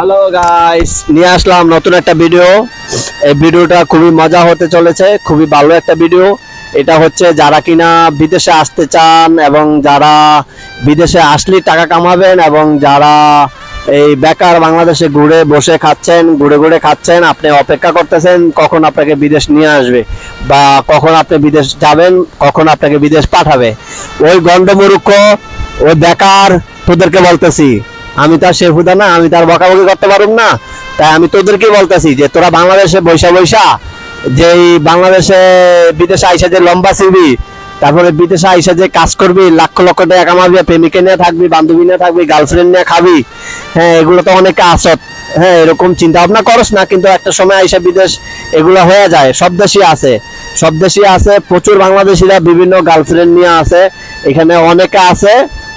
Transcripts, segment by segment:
Hello guys নিয়ে আসলাম নতুন একটা ভিডিও এই ভিডিওটা খুবই মজা হতে চলেছে, খুবই ভালো একটা ভিডিও এটা হচ্ছে যারা কিনা বিদেশে আসতে চান এবং যারা বিদেশে আসলে টাকা কামাবেন এবং যারা এই বেকার বাংলাদেশে ঘুরে বসে খাচ্ছেন, ঘুরে ঘুরে খাচ্ছেন, আপনি অপেক্ষা করতেছেন কখন আপনাকে বিদেশ নিয়ে আসবে বা কখন আপনি বিদেশ যাবেন, কখন আপনাকে বিদেশ পাঠাবে। ওই গন্ডমূর্খ ওই বেকার, তোদেরকে বলতেছি। আমি তার শেফুদা না, আমি তার বকাবকি করতে পারুম না। তাই আমি তোদেরকে বলতেছি যে, তোরা বাংলাদেশে বৈশা বৈশা যে বাংলাদেশে বিদেশে আইসা যে লম্বা ছিবি তারপরে বিদেশে আইসা যে কাজ করবি, লাখ লক্ষ টাকা কামাবি, প্রেমিকে নিয়ে থাকবি, বান্ধবী নিয়ে থাকবি গার্লফ্রেন্ড নিয়ে খাবি হ্যাঁ এগুলো তো অনেকে আসত হ্যাঁ এরকম চিন্তা ভাবনা করস না, কিন্তু একটা সময় আইসা বিদেশ এগুলো হয়ে যায়, সব দেশই আছে। সব দেশই আছে, প্রচুর বাংলাদেশিরা বিভিন্ন গার্লফ্রেন্ড নিয়ে আছে, এখানে অনেকে আছে,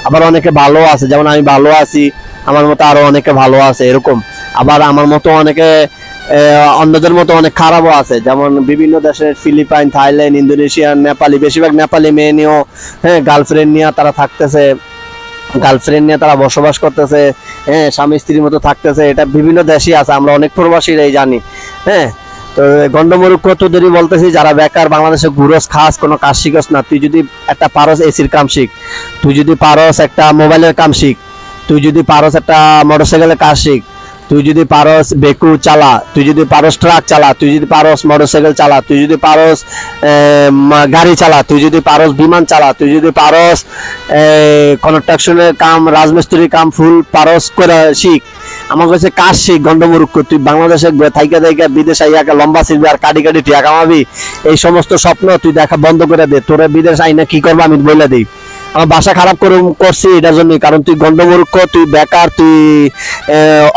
আবার অনেকে ভালো আছে। যেমন আমি ভালো আছি আমার মতো আরও অনেকে ভালো আছে, এরকম। আবার আমার মতো অনেকে অন্যদের মতো অনেক খারাপও আছে। যেমন বিভিন্ন দেশের ফিলিপাইন, থাইল্যান্ড, ইন্দোনেশিয়া, নেপালি, বেশিরভাগ নেপালি মেয়ে নিয়েও হ্যাঁ গার্লফ্রেন্ড নিয়ে তারা থাকতেছে। গার্লফ্রেন্ড নিয়ে তারা বসবাস করতেছে হ্যাঁ স্বামী স্ত্রীর মতো থাকতেছে। এটা বিভিন্ন দেশই আছে, আমরা অনেক প্রবাসীরাই জানি হ্যাঁ। তো গন্ডমূর্খ তোদেরই বলতেছি, যারা বেকার বাংলাদেশে ঘুরস খাস, কোনো কাজ শিখস না। তুই যদি একটা পারস এসির কাম শিখ, তুই যদি পারস একটা মোবাইলের কাম শিখ তুই যদি পারস একটা মোটরসাইকেলের কাজ শিখ, তুই যদি পারস বেকু চালা, তুই যদি পারস ট্রাক চালা, তুই যদি পারস মোটরসাইকেল চালা, তুই যদি পারস গাড়ি চালা, তুই যদি পারস বিমান চালা, তুই যদি পারস কনস্ট্রাকশনের কাম, রাজমিস্ত্রির কাম ফুল পারস করে শিখ। আমার কাছে কাজ শিখ গন্ডমূর্খ তুই বাংলাদেশে থাইকা থাইকা বিদেশ আইয়াকে লম্বা শিখবি আর কাটি কাটি টিয়া কামাবি। এই সমস্ত স্বপ্ন তুই দেখা বন্ধ করে দে, তোরা বিদেশ আইনা কি করব আমি বলে দিই। আমার বাসা খারাপ করে করছি এটার জন্যই। কারণ তুই গন্ডমূর্খ তুই বেকার, তুই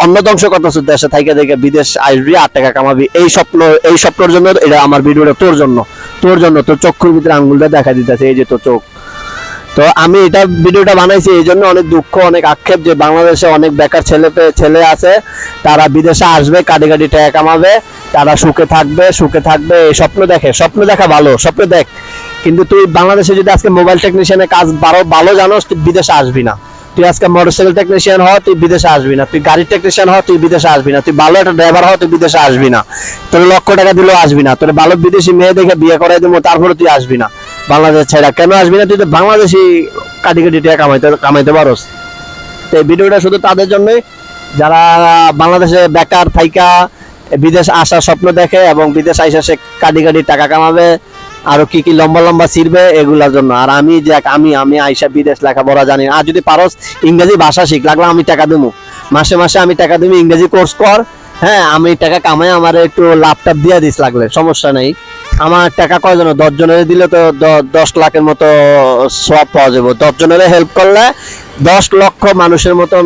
অন্য ধ্বংস করতেছিস দেশে থেকে বিদেশ আসবি, আট টাকা কামাবি। এই স্বপ্ন, এই স্বপ্নের জন্য এটা আমার ভিডিওটা তোর জন্য। তোর জন্য, তোর চক্ষুর ভিতরে আঙ্গুলটা দেখা দিতেছে, এই যে তোর চোখ। তো আমি এটা ভিডিওটা বানাইছি, এই জন্য অনেক দুঃখ, অনেক আক্ষেপ যে বাংলাদেশে অনেক বেকার ছেলে ছেলে আছে। তারা বিদেশে আসবে কাটি কাটি টাকা কামাবে, তারা সুখে থাকবে সুখে থাকবে, এই স্বপ্ন দেখে। স্বপ্ন দেখা ভালো, স্বপ্ন দেখ। কিন্তু তুই বাংলাদেশে যদি আজকে মোবাইল টেকনিশিয়ানের কাজ ভালো ভালো জানোস, তুই বিদেশে আসবি না। তুই আজকে মোটরসাইকেল টেকনিশিয়ান হ, তুই বিদেশে আসবি না। তুই গাড়ির টেকনিশিয়ান হ, তুই বিদেশে আসবি না। তুই ভালো একটা ড্রাইভার হ, তুই বিদেশে আসবি না। তোর লক্ষ টাকা দিলেও আসবি না। তোর ভালো বিদেশি মেয়ে দেখে বিয়ে করাই দেবো, তারপরে তুই আসবি না। বাংলাদেশ ছেড়া কেন আসবি না? তুই তো বাংলাদেশি কাটি কাটি টাকা কামাইতে কামাইতে পারোস। তো এই ভিডিওটা শুধু তাদের জন্যই। যারা বাংলাদেশে বেকার থাইকা বিদেশ আসার স্বপ্ন দেখে এবং বিদেশ আইসা সে কাটি কাটি টাকা কামাবে আরও কি কি লম্বা লম্বা ছিড়বে এগুলার জন্য। আর আমি যে আমি আমি আইসা বিদেশ লেখাপড়া জানি। আর যদি পারস ইংরেজি ভাষা শিখ, লাগলে আমি টাকা দেবো মাসে মাসে আমি টাকা দেবো ইংরেজি কোর্স কর। হ্যাঁ আমি টাকা কামাই, আমার একটু ল্যাপটপ দিয়ে দিস লাগলে, সমস্যা নেই। আমার টাকা কয়জন দশ জনের দিলে তো দশ লাখের মতো সব পাওয়া যাবে। দশ জনের হেল্প করলে দশ লক্ষ মানুষের মতন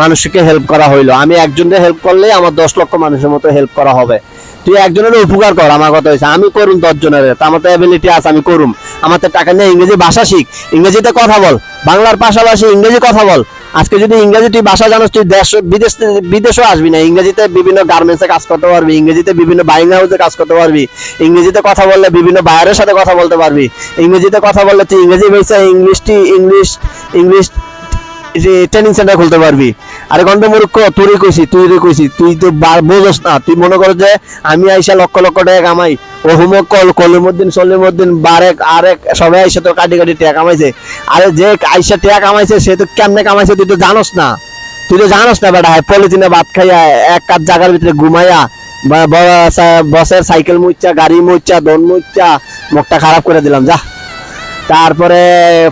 মানুষকে হেল্প করা হইল। আমি একজনের হেল্প করলে আমার দশ লক্ষ মানুষের মতো হেল্প করা হবে। তুই একজনের উপকার কর, আমার কথা হয়েছে আমি করুম দশ জনের তা আমার তো অ্যাবিলিটি আছে, আমি করুম। আমার তো টাকা নিয়ে ইংরেজি ভাষা শিখ। ইংরেজিতে কথা বল, বাংলার পাশাপাশি ইংরেজি কথা বল। আজকে যদি ইংরেজি তুই ভাষা জানোস, তুই দেশ, বিদেশ, বিদেশেও আসবি না। ইংরেজিতে বিভিন্ন গার্মেন্টসে কাজ করতে পারবি, ইংরেজিতে বিভিন্ন বাইং হাউসে কাজ করতে পারবি, ইংরেজিতে কথা বললে বিভিন্ন বাইরের সাথে কথা বলতে পারবি, ইংরেজিতে কথা বললে তুই ইংরেজি বেসে ইংলিশটি, ইংলিশ ইংলিশ ট্রেনিং সেন্টার খুলতে পারবি। আরে ঘণ্টা মূর্খ তুই কইছি তুই রে কইছি, তুই তো বোঝস না। তুই মনে কর যে আমি আইসা লক্ষ লক্ষ টাকা কামাই। ও কল, কলিমুদ্দিন, সলিমুদ্দিন, বারেক, আরেক, সবাই আইসা তো কাটি কাটি টাকা কামাইছে। আরে যে আইসা টাকা কামাইছে, সে তো কেমনে কামাইছে তুই তো জানোস না। তুই তো জানোস না বেটা পলিথিনে ভাত খাইয়া এক কাজ জায়গার ভিতরে ঘুমাইয়া বসের সাইকেল মুচ্চা গাড়ি মুচ্চা দন মুচ্চা মুখটা খারাপ করে দিলাম, যা। তারপরে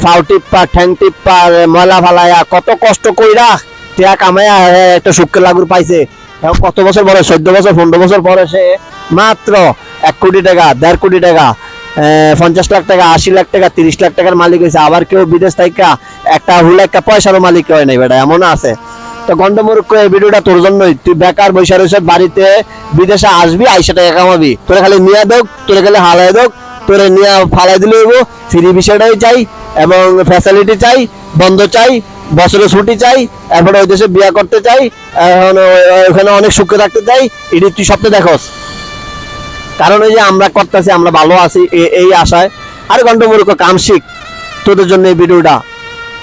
ফাউ টিপ্পা, ঠ্যাং টিপ্পা, ময়লা ফালাইয়া কত কষ্ট কইরা টিয়া কামাইয়া একটা শুক্র লাগুর পাইছে। কত বছর পরে, চোদ্দ বছর, পনেরো বছর পরে সে মাত্র এক কোটি টাকা, দেড় কোটি টাকা পঞ্চাশ লাখ টাকা, আশি লাখ টাকা, তিরিশ লাখ টাকার মালিক হয়েছে আবার কেউ বিদেশ থেকে একটা হুলে একটা পয়সারও মালিক হয় নাই বেটা এমন আছে। তো গন্ডমূর্খ, এই ভিডিওটা তোর জন্যই। তুই বেকার বৈশা রয়েছে, বাড়িতে বিদেশে আসবি, আইসা টাকা কামাবি। তোরা খালি নিয়ে দোক তোরা খালি হালাই দোক তোরে নিয়ে ফালাই দিলে হইব। ফ্রি বিষয়টাই চাই এবং ফ্যাসিলিটি চাই, বন্ধ চাই বছরে ছুটি চাই, এরপরে ওই দেশে বিয়া করতে চাই, এখন ওখানে অনেক সুখে থাকতে চাই, এটি তুই স্বপ্নে দেখোস। কারণ ওই যে আমরা করতেছি, আমরা ভালো আছি এই আশায়। আর ঘণ্টা মূর্খ কাম শিখ। তোদের জন্য এই ভিডিওটা।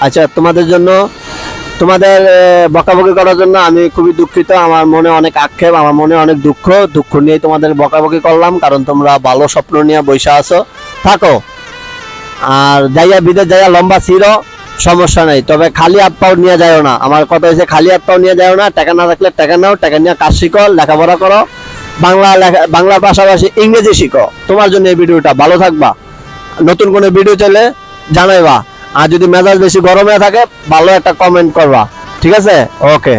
আচ্ছা তোমাদের জন্য তোমাদের বকাবকি করার জন্য আমি খুবই দুঃখিত। আমার মনে অনেক আক্ষেপ, আমার মনে অনেক দুঃখ। দুঃখ নিয়ে তোমাদের বকাবকি করলাম, কারণ তোমরা ভালো স্বপ্ন নিয়ে বসে আছো। থাকো। আর যাইয়া বিদেশ যাইয়া লম্বা ছিঁড়ো সমস্যা নেই। তবে খালি হাত পাও নিয়ে যাও না। আমার কথা হয়েছে খালি হাত পাও নিয়ে যাও না। টাকা না থাকলে টাকা নাও, টাকা নিয়ে কাজ শিখো, লেখাপড়া করো। বাংলা লেখা বাংলার পাশাপাশি ইংরেজি শিখো। তোমার জন্য এই ভিডিওটা ভালো থাকবা। নতুন কোনো ভিডিও চলে জানাইবা। আর যদি মেজাজ বেশি গরমে থাকে ভালো একটা কমেন্ট করবা। ঠিক আছে? ওকে